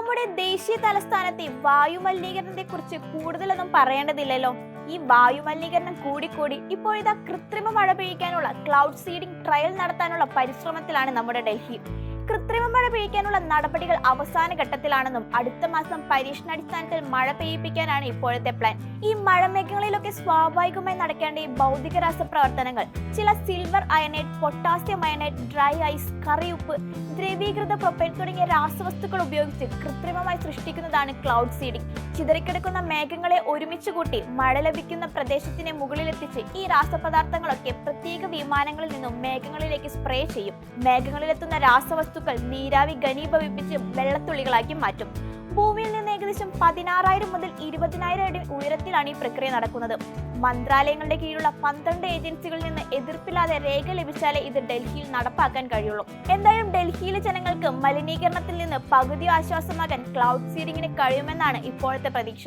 നമ്മുടെ ദേശീയ തലസ്ഥാനത്തെ വായുമലിനീകരണത്തെ കുറിച്ച് കൂടുതലൊന്നും പറയേണ്ടതില്ലല്ലോ. ഈ വായുമലിനീകരണം കൂടിക്കൂടി ഇപ്പോഴിതാ കൃത്രിമ മഴ പെയ്യിക്കാനുള്ള ക്ലൗഡ് സീഡിംഗ് ട്രയൽ നടത്താനുള്ള പരിശ്രമത്തിലാണ് നമ്മുടെ ഡൽഹി. കൃത്രിമ മഴ പെയ്യിക്കാനുള്ള നടപടികൾ അവസാന ഘട്ടത്തിലാണെന്നും അടുത്ത മാസം പരീക്ഷണാടിസ്ഥാനത്തിൽ മഴ പെയ്യിപ്പിക്കാനാണ് ഇപ്പോഴത്തെ പ്ലാൻ ഈ മഴമേഘങ്ങളിലൊക്കെ സ്വാഭാവികമായി നടക്കേണ്ട ഈ ഭൗതിക രാസപ്രവർത്തനങ്ങൾ ചില silver iodide potassium iodide dry ice കറിയുപ്പ് ദ്രവീകൃത പ്രൊപ്പൈൻ തുടങ്ങിയ രാസവസ്തുക്കൾ ഉപയോഗിച്ച് കൃത്രിമമായി സൃഷ്ടിക്കുന്നതാണ് ക്ലൗഡ് സീഡിംഗ് ചിതറിക്കിടക്കുന്ന മേഘങ്ങളെ ഒരുമിച്ച് കൂട്ടി മഴ ലഭിക്കുന്ന പ്രദേശത്തിന് മുകളിലെത്തിച്ച് ഈ രാസപദാർത്ഥങ്ങളൊക്കെ പ്രത്യേക വിമാനങ്ങളിൽ നിന്നും മേഘങ്ങളിലേക്ക് സ്പ്രേ ചെയ്യും. മേഘങ്ങളിലെത്തുന്ന രാസവസ്തുക്കൾ നീരാവി ഘനീഭവിപ്പിച്ച് വെള്ളത്തുള്ളികളാക്കി മാറ്റും. ഭൂമിയിൽ നിന്ന് ഏകദേശം പതിനാറായിരം മുതൽ ഇരുപതിനായിരം അടി ഉയരത്തിലാണ് ഈ പ്രക്രിയ നടക്കുന്നത്. മന്ത്രാലയങ്ങളുടെ കീഴിലുള്ള പന്ത്രണ്ട് ഏജൻസികളിൽ നിന്ന് എതിർപ്പില്ലാതെ രേഖ ലഭിച്ചാലേ ഇത് ഡൽഹിയിൽ നടപ്പാക്കാൻ കഴിയുള്ളൂ. എന്തായാലും ഡൽഹിയിലെ ജനങ്ങൾക്ക് മലിനീകരണത്തിൽ നിന്ന് പകുതി ആശ്വാസമാകാൻ ക്ലൗഡ് സീഡിങ്ങിന് കഴിയുമെന്നാണ് ഇപ്പോഴത്തെ പ്രതീക്ഷ.